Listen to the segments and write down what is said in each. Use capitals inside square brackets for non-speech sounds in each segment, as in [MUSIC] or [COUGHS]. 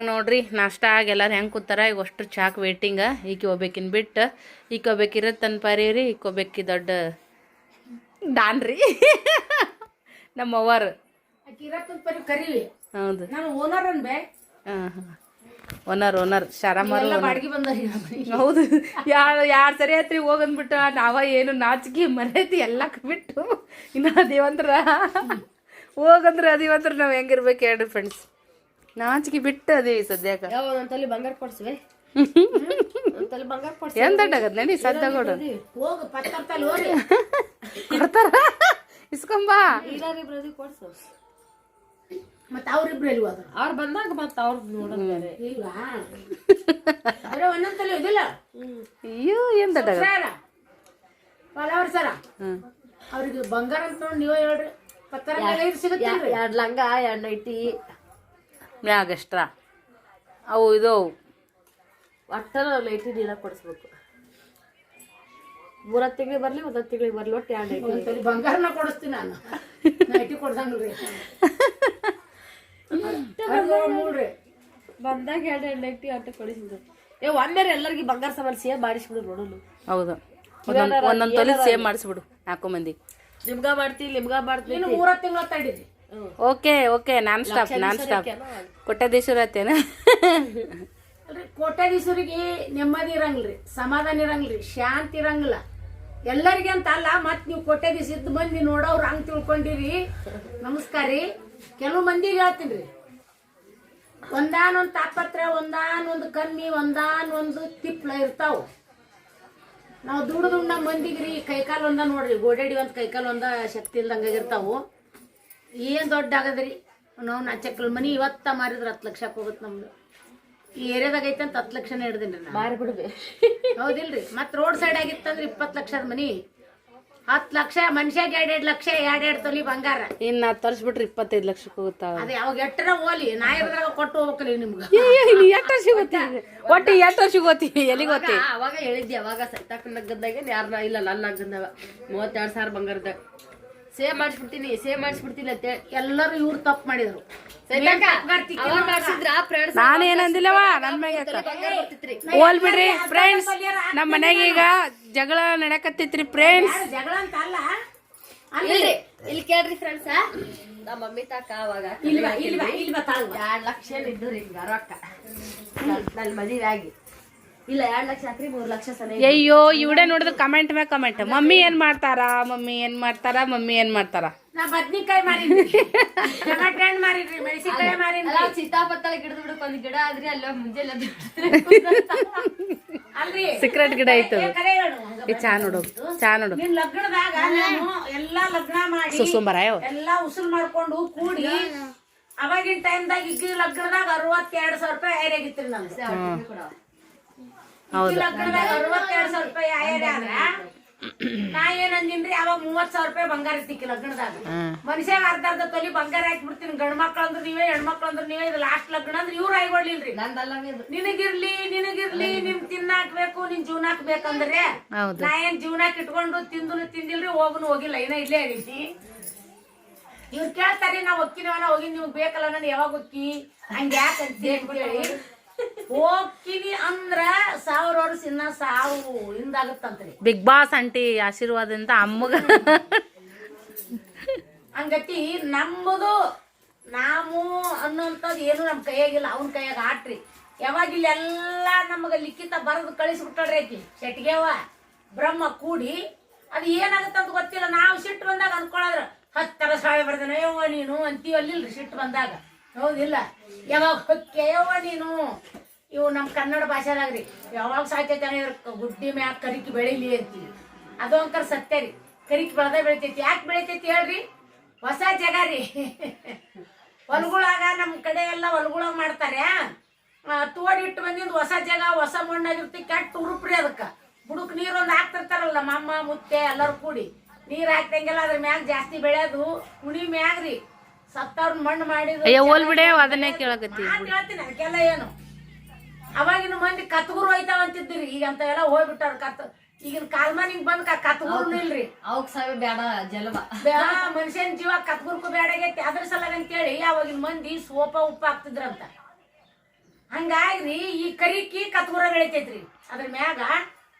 ನೋಡ್ರಿ ನಾಷ್ಟ ಆಗಿ ಎಲ್ಲಾರು ಹೆಂಗೆ ಕೂತಾರ? ಈಗ ಅಷ್ಟು ಚಾಕ್ ವೇಟಿಂಗ ಈಕಿ ಹೋಗ್ಬೇಕಿನ್ ಬಿಟ್ಟು ಈಕ ಒಬ್ಬೇಕಿರತ್ ತನ್ನ ರೀ ಈಕ ಒಬ್ಬೇಕಿ ದೊಡ್ಡ ಡಾನ್ ರೀ. ನಮ್ಮ ಅವ್ವಾರು. ಹೌದು. Owner owner owner. ಬಂದರಿ ಹೌದು. ಯಾರು ಯಾರು ಸರಿ ಆಯ್ತ್ರಿ ಹೋಗಂದ್ಬಿಟ್ಟು ನಾವ ಏನು ನಾಚಿಕೆ ಮರೈತಿ ಎಲ್ಲ ಬಿಟ್ಟು ಇನ್ನು ದೇವಂತ್ರ. ಹೋಗಂದ್ರೆ ಅದೇವಂದ್ರ ನಾವು ಹೆಂಗಿರ್ಬೇಕು ಹೇಳ್ರಿ ಫ್ರೆಂಡ್ಸ್ ನಾಚಿಕೆ ಬಿಟ್ಟು ಅದೇ ಸದ್ಯಕ ಒಂದೊಂದ್ಸಲಿ ಬಂಗಾರ ಕೊಡ್ಸುವೆ? ಬಂಗಾರ ಕೊಡ್ಸಿ ಏನ್ ದಡ್ಡಾಗದ್ ನಡಿ ಸದ್ಯ ಕೊಡು. ಹೋಗು ಪತ್ತರ್ತಲ್ಲಿ ಹೋರಿ ಕೊಡ್ತಾರ? ಇಸ್ಕೊಂಬಾ. ಇಲ್ಲಾರಿ ಕೊಡ್ಸು. ಮತ್ತೆ ಅವ್ರಿಬ್ರು ಎಲ್ಲಿ ಹೋದ್ರು? ಅವ್ರು ಬಂದಾಗ ಮತ್ತೆ ಇದಿಲ್ಲ ಅಯ್ಯೋ ಸರ. ಅವ್ರಿಗೆ ಬಂಗಾರ ಅಂತ ನೋಡಿ ನೀವು ಹೇಳ್ರಿ. ಪತ್ತರ ಸಿಗುತ್ತೆ ಎರಡು ಲಂಗ ಎರಡು ನೈಟಿ. ಮ್ಯಾಗ ಎಷ್ಟ್ರಾ ಅವು ಇದು ಒಟ್ಟ ಲೈಟಿ ನೀರ ಕೊಡಿಸ್ಬೇಕು. ಮೂರತ್ತು ತಿಂಗಳಿಗೆ ಬರಲಿ ಒಂದ್ ತಿಂಗಳಿಗೆ ಬರಲಿ ಒಟ್ಟು ಎರಡು ಒಂದ್ಸಲಿ ಬಂಗಾರನ ಕೊಡಿಸ್ತೀನಿ ನಾನು. ಲೈಟಿ ಕೊಡ್ಸಂಗ್ರಿ ಮೂಡ್ರಿ. ಬಂದಾಗ ಎರಡು ಎರಡು ಲೈಟಿ ಅಟ್ಟ ಕೊಡಿಸಿದ್ರು ಏ ಒಮ್ಮೆರೆ ಎಲ್ಲರಿಗೆ ಬಂಗಾರ ಸಾಮಾನು ಸೇವ್ ಮಾಡಿಸ್ಬಿಡು ನೋಡಲು. ಹೌದು. ಒಂದೊಂದು ಒಂದೊಂದ್ ತೊಲಿ ಸೇವ್ ಮಾಡಿಸ್ಬಿಡು. ನಾಲ್ಕು ಮಂದಿ. ನಿಮ್ಗ ಮಾಡ್ತೀನಿ ನಿಮ್ಗ ಮಾಡ್ತೀನಿ ಮೂರ ತಿಂಗಳ ತಡೀರಿ. Okay okay non stop non stop ಕೊಟ್ಟದೇಶ್ವರ ಅತ್ತೇನ ಅಲ್ರಿ ಕೋಟ್ಯಾಧೀಶ್ವರಿಗೆ ನೆಮ್ಮದಿ ಇರಂಗಿಲ್ರಿ ಸಮಾಧಾನ ಇರಂಗಿಲ್ರಿ ಶಾಂತಿ ಇರಂಗಿಲ್ಲ. ಎಲ್ಲರಿಗೆ ಅಂತ ಅಲ್ಲ ಮತ್ ನೀವು ಕೋಟ್ಯಾಧೀಶ ಇದ್ದು ಮಂದಿ ನೋಡೋರು ಹಂಗ್ ತಿಳ್ಕೊಂಡಿರಿ. ನಮಸ್ಕಾರ ರೀ. ಕೆಲವು ಮಂದಿಗೆ ಹೇಳ್ತೀನಿ ಒಂದಾನ್ ಒಂದ್ ತಾಪತ್ರ ಒಂದಾನ್ ಒಂದು ಕಮ್ಮಿ ಒಂದಾನೊಂದು ತಿಪ್ಪಳ ತಿಪ್ಲ ಇರ್ತಾವ. ನಾವು ದುಡ್ದು ದುಡ್ಡು ನಮ್ಮ ಮಂದಿಗೆ ರೀ ಕೈಕಾಲು ಒಂದ ನೋಡ್ರಿ ಗೋಡಾಡಿ ಒಂದು ಕೈಕಾಲು ಒಂದ ಶಕ್ತಿ ಇಲ್ದಂಗ ಇರ್ತಾವು ಏನ್ ದೊಡ್ಡ ಆಗದ್ರಿ? ನಾವು ನಾಚಕ್ಕಲ್ ಮನಿ ಇವತ್ತ ಮಾರಿದ್ರೆ ಹತ್ತು ಲಕ್ಷಕ್ಕೆ ಹೋಗುತ್ತೆ ನಮ್ದು. ಈ ಏರಿಯಾದಾಗ ಐತೆ ಅಂತ ಹತ್ತು ಲಕ್ಷನೇ ಹಿಡ್ದೇನ್ರಿ ನಾನು. ಮಾರಿ ಬಿಡ್ಬೇ. ಹೌದಿಲ್ರಿ? ಮತ್ತೆ ರೋಡ್ ಸೈಡ್ ಆಗಿತ್ತಂದ್ರೆ ಇಪ್ಪತ್ತು ಲಕ್ಷದ ಮನಿ. ಹತ್ತು ಲಕ್ಷ ಮನುಷ್ಯಾಗ ಎರಡೆರಡು ಲಕ್ಷ ಎರಡೆರಡು ತೊಲಿ ಬಂಗಾರ. ಇನ್ನ ತರ್ಸ್ಬಿಟ್ರೆ ಇಪ್ಪತ್ತೈದು ಲಕ್ಷಕ್ಕೆ ಹೋಗುತ್ತಾ? ಅದೇ ಅವಾಗ ಎಟ್ಟರ ಓಲಿ ನಾ ಇರೋದ್ರಾಗ ಕೊಟ್ಟು ಹೋಗ್ಬೇಕಲ್ಲ ನಿಮ್ಗೆ. ಎಟ್ಟರ ಸಿಗುತ್ತೆ ಒಟ್ಟು ಎಷ್ಟು ಸಿಗೋತಿ ಎಲ್ಲಿಗೆ ಆ, ಅವಾಗ ಹೇಳಿದ್ದೆ ಅವಾಗ ಸೈತಾಕ ನಗ್ಗದಾಗ ಯಾರನ್ನ ಇಲ್ಲ ನನ್ನ ನಗ್ಗದಾಗ ಮೂವತ್ತೆರಡು ಸಾವಿರ ಬಂಗಾರದ ಸೇವ್ ಮಾಡಿಸ್ಬಿಡ್ತೀನಿ ಸೇವ್ ಮಾಡಿಸ್ಬಿಡ್ತೀನಿ ಅಂತ ಎಲ್ಲರೂ ಇವ್ರು ತಪ್ಪು ಮಾಡಿದ್ರು. ಫ್ರೆಂಡ್ಸ್ ನಾನು ಹೋಲ್ ಬಿಡ್ರಿ ಫ್ರೆಂಡ್ಸ್ ನಮ್ಮ ಮನೆಗೆ ಈಗ ಜಗಳ ನಡಕತ್ತಿತ್ರಿ ಫ್ರೆಂಡ್ಸ್. ಜಗಳ ಅಂತ ಅಲ್ಲ? ಇಲ್ರಿ ಇಲ್ಲಿ ಕೇಳ್ರಿ ಫ್ರೆಂಡ್ಸ್ ನಮ್ಮ ಮಮ್ಮಿ ತಾಕ ಅವಾಗ ಇಲ್ವಾ ಇಲ್ವಾ ಇಲ್ವಾ ಎರಡ್ ಲಕ್ಷ ಇದ್ದು ಹಿಂಗ ರೊಕ್ಕ. ನನ್ನ ಮದುವೆ ಆಗಿ. ಇಲ್ಲ ಎರಡ್ ಲಕ್ಷ ಹಾಕ್ರಿ ಮೂರ್ ಲಕ್ಷ ಸರಿ ಅಯ್ಯೋ ಇವಡೆ ನೋಡಿದ್ರೆ ಕಮೆಂಟ್ ಮೇಲೆ ಕಮೆಂಟ್ ಮಮ್ಮಿ ಏನ್ ಮಾಡ್ತಾರ? ಮಮ್ಮಿ ಏನ್ ಮಾಡ್ತಾರ? ಮಮ್ಮಿ ಏನ್ ಮಾಡ್ತಾರ? ನಾ ಬದ್ನಿಕಾಯಿ ಮಾರಿನ್ರಿ. ಟಮಾಟೆ ಹಣ್ಣು ಮಾರಿನ್ರಿ ಮೆಣಸಿನ್ಕಾಯಿ ಅಲ್ಲ ಸೀತಾಪತ್ತಲ ಗಿಡದ ಬಿಡಕ್ ಒಂದ್ ಗಿಡ ಆದ್ರಿ ಅಲ್ಲ ಮುಂಜಾನೆ ಅಲ್ರಿ. ಸೀಕ್ರೆಟ್ ಗಿಡ ಐತೆ ಈ ಚಾ ನೋಡು ಚಾ ನೋಡು. ನಿನ್ ಲಗ್ನದಾಗ ನಾನು ಎಲ್ಲಾ ಲಗ್ನ ಮಾಡಿ ಸುಸುಂಬರ ಎಲ್ಲಾ ಉಸುಲ್ ಮಾಡ್ಕೊಂಡು ಕೂಡಿ ಅವಾಗಿನ ಟೈಮ್ದಾಗ ಇಕ್ಕಿ ಲಗ್ನದಾಗ ಅರವತ್ತೆರಡು ಸಾವಿರ ರೂಪಾಯಿ ಐರಾಗಿತ್ರಿ ನಮ್ದು ಹೌದು. ಲಗ್ನದಾಗ ಅರವತ್ತೆರಡು ಸಾವಿರ ರೂಪಾಯಿ ಆಯ್ಯಾರ ಆದ್ರ ನಾ ಏನ್ ಅಂದಿನ್ರಿ ಅವಾಗ ಮೂವತ್ ಸಾವಿರ ರೂಪಾಯಿ ಬಂಗಾರ ಇತ್ತಿಕ್ಕಿ ಲಗ್ನದಾಗ. ಮನುಷ್ಯಾಗ ಅರ್ಧ ಅರ್ಧ ತೊಲಿ ಬಂಗಾರ ಹಾಕಿ ಬಿಡ್ತೀನಿ. ಗಂಡ್ ಮಕ್ಳು ಅಂದ್ರೆ ನೀವೇ ಹೆಣ್ಮಕ್ಳು ಅಂದ್ರೆ ನೀವೇ ಇದು ಲಾಸ್ಟ್ ಲಗ್ನ ಅಂದ್ರೆ ಇವ್ರು ನಂದಲ್ಲ ನಿನಗಿರ್ಲಿ ನಿನಗಿರ್ಲಿ ನಿಮ್ ತಿನ್ನಾಕ್ಬೇಕು ನಿನ್ ಜೀವನ ಹಾಕ್ಬೇಕಂದ್ರೆ ಹೌದು. ನಾ ಏನ್ ಜೀವನಾಕ್ ಇಟ್ಕೊಂಡು ತಿಂದು ತಿಂದಿಲ್ರಿ ಹೋಗುನು ಹೋಗಿಲ್ಲ. ಇನ್ನ ಇಲ್ಲೇ ಆಗೈತಿ ಇವ್ರು ಕೇಳ್ತಾರೆ ನಾವ್ ಒಕ್ಕಿನವನ ನಾ ಹೋಗಿ ನಿಮ್ಗ್ ಬೇಕಲ್ಲ ನಾನು ಯಾವಾಗ ಒಕ್ಕಿ ಹಂಗ ಯಾಕೆ ಅಂತ ಹೇಳಿ. ಹೋಗ್ತೀನಿ ಅಂದ್ರ ಸಾವಿರ ವರ್ಷ ಇನ್ನ ಸಾವು ಹಿಂದಾಗತ್ತಂತ್ರಿ. ಬಿಗ್ ಬಾಸ್ ಅಂಟಿ ಆಶೀರ್ವಾದದಿಂದ ಅಮ್ಮಗ. ಹಂಗತಿ ನಮ್ಮದು ನಾವು ಅನ್ನೋಂಥದ್ದು ಏನು ನಮ್ಮ ಕೈಯಾಗಿಲ್ಲ ಅವನ ಕೈಯಾಗ ಆಟ್ರಿ ಯಾವಾಗ ಇಲ್ಲೆಲ್ಲ ನಮಗ ಲಿಖಿತ ಬರೆದು ಕಳಿಸ್ಬಿಟ್ಟಾಳ್ರಿ ಆಕಿ. ಶೆಟ್ಗೆವ ಬ್ರಹ್ಮ ಕೂಡಿ ಅದು ಏನಾಗತ್ತಂತ ಗೊತ್ತಿಲ್ಲ. ನಾವು ಸಿಟ್ಟು ಬಂದಾಗ ಅನ್ಕೊಳ್ಳೋದ್ರ ಹತ್ತರ ಸಾವಿರ ಬರ್ದನ. ಯವ್ವ ನೀನು ಅಂತೀವಲ್ಲಿಲ್ರಿ ಸಿಟ್ಟು ಬಂದಾಗ. ಹೌದಿಲ್ಲ. ಯಾವಾಗ ಕೇವ ನೀನು? ಇವು ನಮ್ಮ ಕನ್ನಡ ಭಾಷೆದಾಗ್ರಿ. ಯಾವಾಗ ಸಾಯ್ತೈತೆ ಗುಡ್ಡಿ ಮ್ಯಾಗ ಕರಿಕಿ ಬೆಳಿಲಿ ಅಂತೀವಿ. ಅದು ಅಂಕರ್ ಸತ್ಯ ರೀ. ಕರಿಕಿ ಬೆಳೆದ ಬೆಳಿತೈತಿ. ಯಾಕೆ ಬೆಳಿತೈತಿ ಹೇಳ್ರಿ? ಹೊಸ ಜಗ ರೀ. ಹೊಲ್ಗುಳಾಗ ನಮ್ಮ ಕಡೆ ಎಲ್ಲ ಹೊಲ್ಗುಳಾಗ ಮಾಡ್ತಾರೆ. ತೋಡಿಟ್ಟು ಬಂದಿದ್ದು ಹೊಸ ಜಾಗ, ಹೊಸ ಮಣ್ಣಾಗಿರ್ತಿ, ಕೆಟ್ಟ ಉರುಪ್ರಿ ಅದಕ್ಕೆ. ಬುಡಕ್ ನೀರು ಒಂದು ಹಾಕ್ತಿರ್ತಾರಲ್ಲ ಮಮ್ಮ ಮುತ್ತೆ ಎಲ್ಲರೂ ಕೂಡಿ. ನೀರು ಹಾಕ್ದಂಗೆಲ್ಲ ಅದ್ರ ಮ್ಯಾಗ ಜಾಸ್ತಿ ಬೆಳೆಯೋದು ಉಣಿ ಮ್ಯಾಗ ರೀ ಸತ್ತವ್ರ ಮಣ್ಣು ಮಾಡಿದ್ರು ಅಯ್ಯೋ ಹೋಲ್ ಬಿಡೆ ಅದನ್ನೇ ಕೇಳಕತ್ತಿ ನಾನ್ ಹೇಳ್ತೀನಿ ಅದಕ್ಕೆಲ್ಲ ಏನು? ಅವಾಗಿನ ಮಂದಿ ಕತ್ಗುರು ಹೋಯ್ತಾವ ಅಂತಿದ್ರಿ ಈಗ ಅಂತ ಎಲ್ಲ ಹೋಗ್ಬಿಟ್ಟಾರ ಕತ್ ಈಗಿನ ಕಾಲ್ಮಾನಿಗ್ ಬಂದ್ ಕತ್ಗುರು ಇಲ್ರಿ. ಅವಕ್ ಸಾವಿ ಬೇಡ ಜಲಮ ಮನುಷ್ಯನ ಜೀವ ಕತ್ಗುರ್ಕು ಬೇಡಾಗೈತಿ ಅದ್ರ ಸಲಗ ಅಂತೇಳಿ ಅವಾಗಿನ ಮಂದಿ ಸೋಪ ಉಪ್ಪು ಹಾಕ್ತಿದ್ರಂತ. ಹಂಗಾಗ್ರಿ ಈ ಕರಿಕಿ ಕತ್ಗುರ ಬೆಳಿತೈತ್ರಿ. ಅದ್ರ ಮ್ಯಾಗ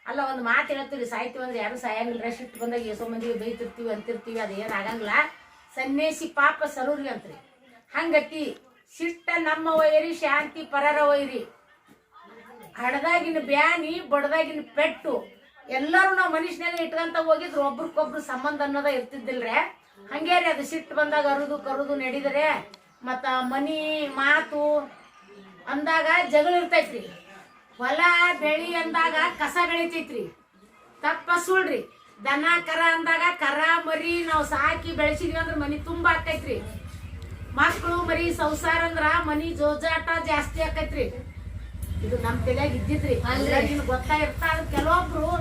ಅಲ್ಲ ಒಂದು ಮಾತು ಹೇಳ್ತೀರಿ ಸಾಯ್ತೀವಿ ಅಂದ್ರೆ ಯಾರು ಸಾಯಂಗಿಲ್ಲ ಸಿಟ್ಟು ಬಂದಾಗ ಎಷ್ಟೋ ಮಂದಿಗೆ ಬೈತಿರ್ತೀವಿ ಅಂತಿರ್ತೀವಿ ಅದು ಏನು ಆಗಂಗಿಲ್ಲ. ಸನ್ನೇಸಿ ಪಾಪ ಸರೂರಿ ಅಂತ್ರಿ ಹಂಗತಿ ಸಿಟ್ಟ ನಮ್ಮ ವೈರಿ, ಶಾಂತಿ ಪರರ ವೈರಿ. ಹಡದಾಗಿನ ಬ್ಯಾನಿ, ಬಡದಾಗಿನ ಪೆಟ್ಟು, ಎಲ್ಲರೂ ನಾವು ಮನುಷ್ಯನಾಗ ಇಟ್ಕೊಂತ ಹೋಗಿದ್ರು. ಒಬ್ರಿಗೊಬ್ರು ಸಂಬಂಧ ಅನ್ನೋದ ಇರ್ತಿದ್ದಿಲ್ರೆ. ಹಂಗೆ ರೀ ಅದು ಸಿಟ್ಟು ಬಂದಾಗ ಅರುದು ಕರುದು ನಡೀದರೆ. ಮತ್ತ ಮನಿ, ಮಾತು ಅಂದಾಗ ಜಗಳ ಇರ್ತೈತ್ರಿ. ಹೊಲ, ಬೆಳಿ ಅಂದಾಗ ಕಸ ಬೆಳಿತೈತ್ರಿ. ತಪ್ಪ ಸುಳ್ರಿ. ದನ ಕರ ಅಂದಾಗ ಕರ ಮರಿ ನಾವು ಸಾಕಿ ಬೆಳೆಸಿದ್ವಿ ಅಂದ್ರೆ ಮನಿ ತುಂಬಾ ಆಕೈತ್ರಿ. ಮಕ್ಕಳು ಮರಿ ಸಂಸಾರ ಅಂದ್ರ ಮನಿ ಜೋಜಾಟ ಜಾಸ್ತಿ ಆಕೈತ್ರಿ. ಇದು ನಮ್ ತಲೆಯಾಗ ಇದ್ದಿದ್ರಿ. ಗೊತ್ತಾ ಅದು ಕೆಲವೊಬ್ರು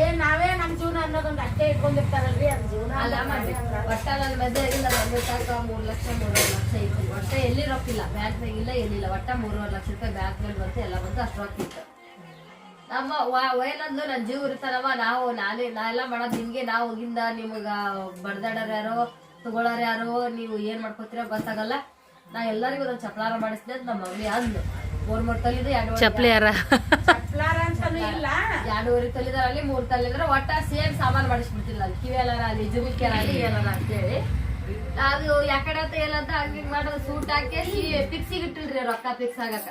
ಏ ನಾವೇ ನಮ್ ಜೀವನ ಅನ್ನೋದೊಂದು ಅಷ್ಟೇ ಇಟ್ಕೊಂಡಿರ್ತಾರಲ್ರಿ ಅದ್ ಜೀವನ. ಒಟ್ಟ ನನ್ನ ಮದ್ವೆ ಆಗಿಲ್ಲ ಮದ್ವೆ ತನಕ ಮೂರ್ ಲಕ್ಷ ಮೂರುವರೆ ಲಕ್ಷ ಇತ್ತು ಒಟ್ಟ ಎಲ್ಲಿ ರೊಕ್ಕಿಲ್ಲ ಬ್ಯಾಂಕ್ನಾಗ ಇಲ್ಲ ಏನಿಲ್ಲ ಒಟ್ಟ ಮೂರುವರೆ ಲಕ್ಷ ರೂಪಾಯಿ ಬ್ಯಾಂಕ್ ಮೇಲೆ ಬಂತು ಎಲ್ಲ ಬಂತು ಅಷ್ಟು ರೊಕ್ಕ ಇತ್ತು. ನಮ್ಮ ವಯಲಂದು ನನ್ನ ಜೀವ ಇರ್ತಾರವ ನಾವು ನಾನೇ ನಾ ಎಲ್ಲ ಮಾಡೋದು ನಿಮ್ಗೆ. ನಾವು ಹೋಗಿಂದ ನಿಮಗ ಬಡ್ದಾಡೋರು ಯಾರೋ ತಗೊಳ್ಳೋರು ಯಾರೋ ನೀವು ಏನ್ ಮಾಡ್ಕೋತೀರೋ ಗೊತ್ತಾಗಲ್ಲ. ನಾ ಎಲ್ಲರಿಗೂ ಒಂದ್ ಚಪ್ಲಾರ ಮಾಡಿಸಿದೆ ಅಂತ ನಮ್ಮ ಮಮ್ಮಿ ಅಂದು ಮೂರ್ ಮೂರ್ ತಲಿದು ಎರಡು ಚಪ್ಲಿ ಯಾರ? ಚಪ್ಲಾರ ಅಂತಾನು ಇಲ್ಲ. ಎರಡೂವರೆ ತಲಿದಾರಲ್ಲಿ ಮೂರ್ ತಲಿದ್ರೆ ಒಟ್ಟ ಸೇಮ್ ಸಾಮಾನು ಮಾಡಿಸ್ಬಿಡ್ತಿಲ್ಲ ಅಲ್ಲಿ. ಕಿವಿ ಎಲ್ಲಾರ ಅಲ್ಲಿ ಜುಮಿಕೆ ಅಲ್ಲಿ ಏನಾರ ಅಂತೇಳಿ. ಅದು ಯಾಕಡೆ ಅಂತ ಏನಂತ ಹಂಗ ಹಿಂಗ್ ಮಾಡೋದು ಸೂಟ್ ಹಾಕಿ ಫಿಕ್ಸಿಗೆ ಇಟ್ಟಿಲ್ರಿ ರೊಕ್ಕ ಫಿಕ್ಸ್ ಆಗಕ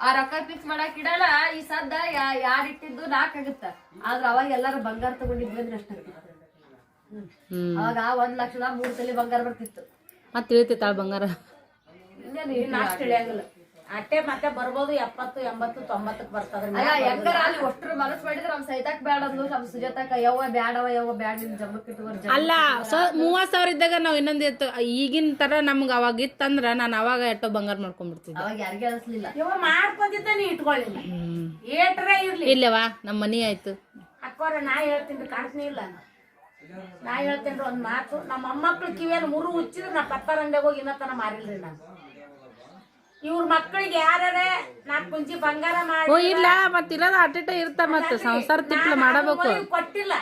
ಆ ರೊಕ್ಕ ಫಿಕ್ಸ್ ಮಾಡಕ್ ಇಡಲ್ಲ ಈ ಸದ್ದ ಯಾ- ಯಾಡ್ ಇಟ್ಟಿದ್ದು ನಾಕ್ ಆಗುತ್ತ. ಆದ್ರ ಅವಾಗ ಎಲ್ಲಾರು ಬಂಗಾರ ತಗೊಂಡಿದ್ವಿ ಅಂದ್ರೆ ಅಷ್ಟ ಅವಾಗ ಒಂದ್ ಲಕ್ಷದ ಮೂರ್ ತಲೆ ಬಂಗಾರ ಬರ್ತಿತ್ತು. ಮತ್ತೆ ತಿಳಿತೈತಾಳ ಬಂಗಾರ? ಇಲ್ಲ ನೀನ್ ಅಷ್ಟು ಇಳಿಯಂಗಿಲ್ಲ ಅಟ್ಟೆ ಮತ್ತೆ ಬರ್ಬೋದು ಎಪ್ಪತ್ತು ಎಂಬತ್ತು ತೊಂಬತ್ತಕ್ಕೆ ಬರ್ತದೆ ಅಲ್ಲ ಹೆಂಗಾರ ಅಲ್ಲಿ ಒಟ್ಟರು ಮನಸ್ ಮಾಡಿದ್ರೆ ನಮ್ ಸೈತಾಕ್ ಬ್ಯಾಡ ನಮ್ಮ ನಮ್ ಸುಜಾತಕ್ಕ ಯವ್ವ ಬ್ಯಾಡವ ಯವ್ವ ಬ್ಯಾಡ ನಿಮ್ ಇಟ್ಕೊಂಡು ಅಲ್ಲ ಸೊ ಮೂವತ್ ಸಾವಿರ ಇದ್ದಾಗ ನಾವ್ ಇನ್ನೊಂದ್ ಇತ್ತು ಈಗಿನ ತರ ನಮ್ಗ ಅವಾಗ ಇತ್ತಂದ್ರ ನಾನು ಅವಾಗ ಎಟ್ಟೋ ಬಂಗಾರ ಮಾಡ್ಕೊಂಡ್ಬಿಡ್ತಿದ್ದೆ ಅವಾಗ ಯಾರಿಗೆ ಅನಿಸ್ಲಿಲ್ಲ. ಇವ ಮಾಡ್ಕೊಂಡಿದ್ದ ನೀ ಇಟ್ಕೊಳ್ಳಿಲ್ಲ. ಏಟ್ರ ಇರ್ಲಿ. ಇಲ್ಲವಾ ನಮ್ಮ ಮನಿ ಆಯ್ತು. ಅಕ್ಕೋರ ನಾ ಹೇಳ್ತೀನಿ ಕಾಣ್ತೀನಿ ಇಲ್ಲ ನಾ ಹೇಳ್ತೇನ್ರಿ ಒಂದ್ ಮಾತು ನಮ್ಮ ಮೊಮ್ಮಕ್ಳು ಕಿವಿಯಲ್ಲಿ ಮುರು ಹುಚ್ಚಿದ್ರೆ ನಾ ಪತ್ತಾರಂಗ ಹೋಗಿ ಇನ್ನತನ ಮಾರಿಲ್ರಿ ನಾನು. ಇವ್ರ ಮಕ್ಕಳಿಗೆ ಯಾರೇ ನಾಲ್ಕು ಕುಂಚಿ ಬಂಗಾರ ಮಾಡಿ ಓ ಇಲ್ಲ ಮತ್ ಇರೋದ ಅಟ್ಟಿಟ ಇರ್ತ ಮತ್ ಸಂಸಾರ ತಿಪ್ಲ ಮಾಡಬೇಕು. ಕೊಟ್ಟಿಲ್ಲ.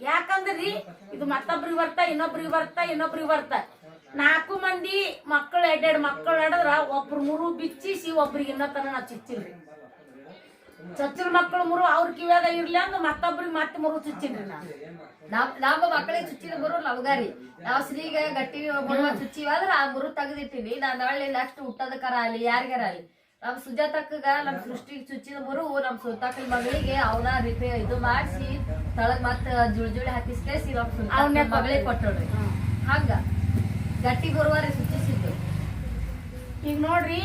ಯಾಕಂದ್ರಿ ಇದು ಮತ್ತೊಬ್ರಿಗೆ ಬರ್ತಾ ಇನ್ನೊಬ್ರಿಗೆ ಬರ್ತಾ ಇನ್ನೊಬ್ರಿಗೆ ಬರ್ತಾ. ನಾಲ್ಕು ಮಂದಿ ಮಕ್ಕಳು ಎರಡೆರಡು ಮಕ್ಕಳು ನಡೆದ್ರ ಒಬ್ರು ಮೂರು ಬಿಚ್ಚಿಸಿ ಒಬ್ರಿಗೆ ಇನ್ನೊತ್ತನ ನಾವು ಚುಚ್ಚಿಲ್ರಿ ಚೊಚ್ಚಲ ಮಕ್ಕಳು ಮುರು ಅವ್ರ ಕಿವ್ಯಾಗ ಇರ್ಲಿ ಅಂದ್ ಮತ್ತೊಬ್ರಿಗೆ ಮತ್ತೆ ಮುರು ಚುಚ್ಚಿನ್ರಿ ನಾನು ನಾವು ನಮ್ಮ ಮಕ್ಕಳಿಗೆ ಚುಚ್ಚಿದ ಬರು ನಮ್ಗಾರಿ ನಾವು ಸ್ತ್ರೀಗ ಗಟ್ಟಿ ಮುರುವ ಚುಚ್ಚಿವಾದ್ರ ಆ ಗುರು ತೆಗೆದಿಟ್ಟಿನಿ. ನಾನು ನಾಳೆ ನೆಕ್ಸ್ಟ್ ಹುಟ್ಟದಕ್ಕಾರ ಅಲ್ಲಿ ಯಾರಿಗಾರ ಅಲ್ಲಿ ನಮ್ ಸುಜಾತಕ್ಕಗ ನಮ್ ಸೃಷ್ಟಿಗೆ ಚುಚ್ಚಿದ ಮುರು ನಮ್ ಸುತ್ತಾಕಲ್ ಮಗಳಿಗೆ ಅವನ ರಿಪೇ ಇದು ಮಾಡಿಸಿ ತಳಗ್ ಮತ್ತ ಜುಳಿ ಜುಳಿ ಹಾಕಿಸ್ಕೇಸಿ ನಮ್ ಸುತ್ತ ಮಗಳಿಗೆ ಕೊಟ್ಟೋಡ್ರಿ ಹಂಗ ಗಟ್ಟಿ ಗುರುವಾರ ಚುಚ್ಚಿಸಿದ್ದು ಈಗ ನೋಡ್ರಿ